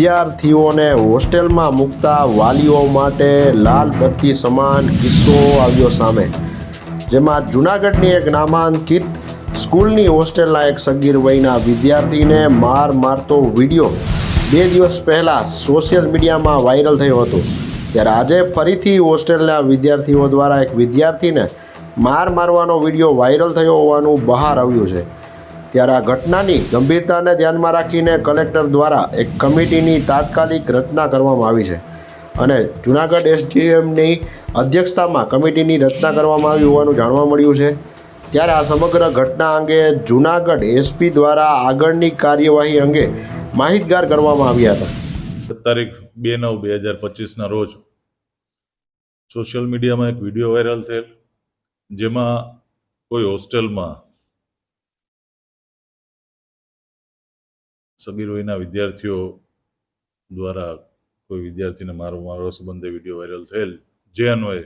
વિદ્યાર્થીઓને હોસ્ટેલમાં મૂકતા વાલીઓ માટે લાલ બત્તી સમાન કિસ્સો આવ્યો સામે. જેમાં જૂનાગઢની એક નામાંકિત સ્કૂલની હોસ્ટેલના એક સગીર વયના વિદ્યાર્થીને માર મારતો વીડિયો બે દિવસ પહેલાં સોશિયલ મીડિયામાં વાયરલ થયો હતો. ત્યારે આજે ફરીથી હોસ્ટેલના વિદ્યાર્થીઓ દ્વારા એક વિદ્યાર્થીને માર મારવાનો વીડિયો વાયરલ થયો હોવાનું બહાર આવ્યું છે. ત્યારે આ ઘટનાની ગંભીરતાને ધ્યાનમાં રાખીને કલેક્ટર દ્વારા એક કમિટીની તાત્કાલિક રચના કરવામાં આવી છે. અને જુનાગઢ એસડીએમની અધ્યક્ષતામાં કમિટીની રચના કરવામાં આવી હોવાનું જાણવા મળ્યું છે. ત્યારે આ સમગ્ર ઘટના અંગે જુનાગઢ એસપી દ્વારા આગળની કાર્યવાહી અંગે માહિતગાર કરવામાં આવ્યા હતા. તારીખ બે નવ બે હજાર પચીસના રોજ સોશિયલ મીડિયામાં એક વીડિયો વાયરલ થયેલ, જેમાં કોઈ હોસ્ટેલમાં સગીર વયના વિદ્યાર્થીઓ દ્વારા કોઈ વિદ્યાર્થીને મારો મારવા સંબંધે વીડિયો વાયરલ થયેલ, જે અન્વયે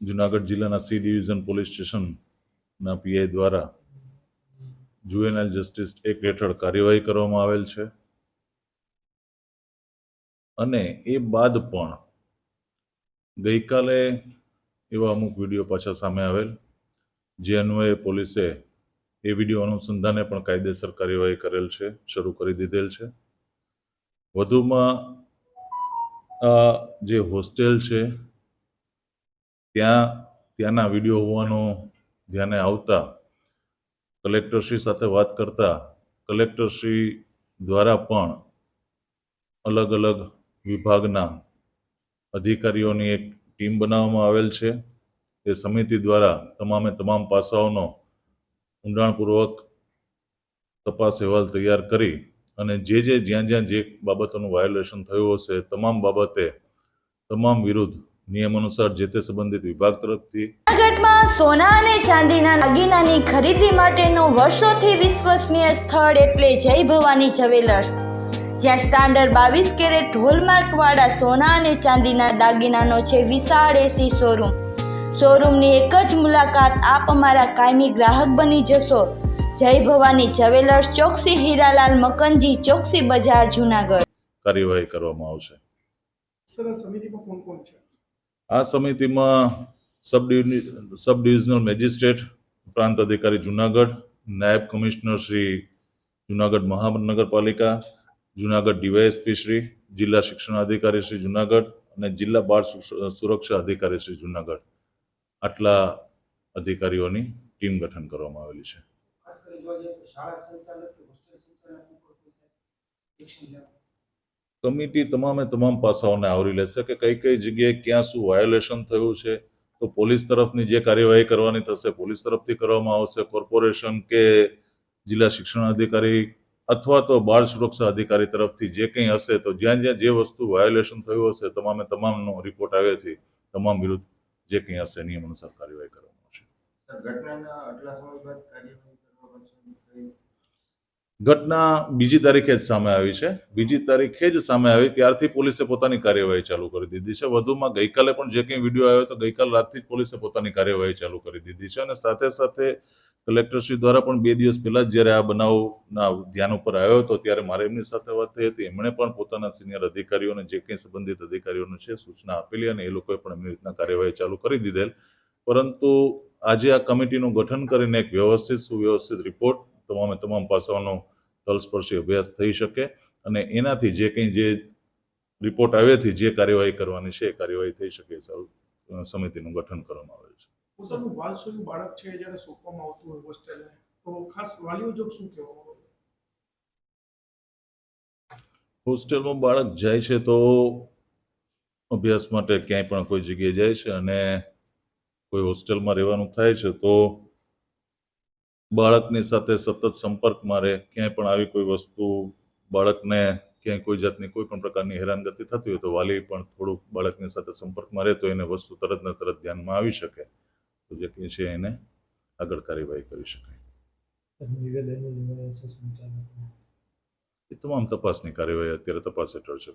જુનાગઢ જિલ્લાના સી ડિવિઝન પોલીસ સ્ટેશનના પીઆઈ દ્વારા જુએનાઇલ જસ્ટિસ એક્ટ હેઠળ કાર્યવાહી કરવામાં આવેલ છે. અને એ બાદ પણ ગઈકાલે એવા અમુક વીડિયો પાછા સામે આવેલ, જે અન્વયે પોલીસે એ વીડિયો અનુસંધાને પણ કાયદેસર કાર્યવાહી કરેલ છે, શરૂ કરી દીધેલ છે. વધુમાં આ જે હોસ્ટેલ છે, ત્યાં, ત્યાંના વીડિયો હોવાનો ધ્યાને આવતા કલેક્ટરશ્રી સાથે વાત કરતા કલેક્ટરશ્રી દ્વારા પણ અલગ અલગ વિભાગના અધિકારીઓની એક ટીમ બનાવવામાં આવેલ છે. એ સમિતિ દ્વારા તમામે તમામ પાસાઓનો ઊંડાણપૂર્વક તપાસ અહેવાલ તૈયાર કરી અને જે જે જ્યાં જ્યાં જે બાબતોનું વાયોલેશન થયું હશે, તમામ બાબતે તમામ વિરુદ્ધ નિયમ અનુસાર જે તે સંબંધિત વિભાગ તરફથી સોના અને ચાંદીના દાગીનાની ખરીદી માટેનું વર્ષોથી વિશ્વસનીય સ્થળ એટલે જય ભવાની જ્વેલર્સ. જ્યાં સ્ટાન્ડર્ડ બાવીસ કેરેટ હોલમાર્ક વાળા સોના અને ચાંદીના દાગીનાનો છે વિશાળ એસી શોરૂમ. શોરૂમની એક જ મુલાકાત આપ અમારા કાયમી ગ્રાહક બની જશો. જય ભવાની જવેલર્સ ચોકસી હીરાલાલ મકનજી ચોકસી બજાર જુનાગઢ. કાર્યવાહી કરવામાં આવશે. આ સમિતિમાં કોણ કોણ છે? આ સમિતિમાં સબ સબ ડિવિઝનલ મેજિસ્ટ્રેટ પ્રાંત અધિકારી જુનાગઢ નાયબ કમિશનર શ્રી જુનાગઢ મહાનગરપાલિકા જુનાગઢ ડીવાયએસપી શ્રી જિલ્લા શિક્ષણ અધિકારી શ્રી જુનાગઢ અને જિલ્લા બાળ સુરક્ષા અધિકારી શ્રી જુનાગઢ. આટલા અધિકારીઓની ટીમ ગઠન કરવામાં આવેલી છે. કમિટી તમામે તમામ પાસાઓને આવરી લેશે કે કઈ કઈ જગ્યાએ ક્યાં શું વાયોલેશન થયું છે તો પોલીસ તરફની જે કાર્યવાહી કરવાની થશે પોલીસ તરફથી કરવામાં આવશે કોર્પોરેશન કે જિલ્લા શિક્ષણ અધિકારી અથવા તો બાળ સુરક્ષા અધિકારી તરફથી જે કંઈ હશે તો જ્યાં જ્યાં જે વસ્તુ વાયોલેશન થયું હશે તમામે તમામનો રિપોર્ટ આવ્યાથી તમામ વિરુદ્ધ જે કંઈ હશે નિયમ અનુસાર કાર્યવાહી કરવામાં આવશે. ઘટના બીજી તારીખે જ સામે આવી છે. બીજી તારીખે જ સામે આવી. ત્યારથી પોલીસે પોતાની કાર્યવાહી ચાલુ કરી દીધી છે. વધુમાં ગઈકાલે પણ જે કંઈ વીડિયો આવ્યો તો ગઈકાલ રાતથી જ પોલીસે પોતાની કાર્યવાહી ચાલુ કરી દીધી છે અને સાથે સાથે કલેક્ટરશ્રી દ્વારા પણ બે દિવસ પહેલાં જ્યારે આ બનાવના ધ્યાન ઉપર આવ્યો હતો, ત્યારે મારે એમની સાથે વાત થઈ હતી. એમણે પણ પોતાના સિનિયર અધિકારીઓને જે કંઈ સંબંધિત અધિકારીઓને છે, સૂચના આપેલી અને એ લોકોએ પણ એમની રીતના કાર્યવાહી ચાલુ કરી દીધેલ. પરંતુ આજે આ કમિટીનું ગઠન કરીને એક વ્યવસ્થિત, સુવ્યવસ્થિત રિપોર્ટ તમામે તમામ પાસાઓનો તલસ્પર્શી અભ્યાસ થઈ શકે અને એનાથી જે કંઈ જે રિપોર્ટ આવ્યાથી જે કાર્યવાહી કરવાની છે, એ કાર્યવાહી થઈ શકે સમિતિનું ગઠન કરવામાં આવેલ છે. પોતાનું વાલસોયું બાળક છે જ્યારે સોંપવામાં આવતું હોય હોસ્ટેલને તો ખાસ વાલીઓ જો શું કહેવામાં હોસ્ટેલમાં બાળક જાય છે તો અભ્યાસ માટે ક્યાંય પણ કોઈ જગ્યાએ જાય છે અને કોઈ હોસ્ટેલમાં રહેવાનું થાય છે તો બાળકની સાથે સતત સંપર્કમાં રહે. ક્યાંય પણ આવી કોઈ વસ્તુ બાળકને ક્યાંય કોઈ જાતની કોઈ પણ પ્રકારની હેરાનગતિ થતી હોય તો વાલી પણ થોડુંક બાળકની સાથે સંપર્કમાં રહે તો એને વસ્તુ તરત ને તરત ધ્યાનમાં આવી શકે. તો છે એને આગળ કાર્યવાહી કરી શકાય. એ તમામ તપાસની કાર્યવાહી અત્યારે તપાસ હેઠળ છે.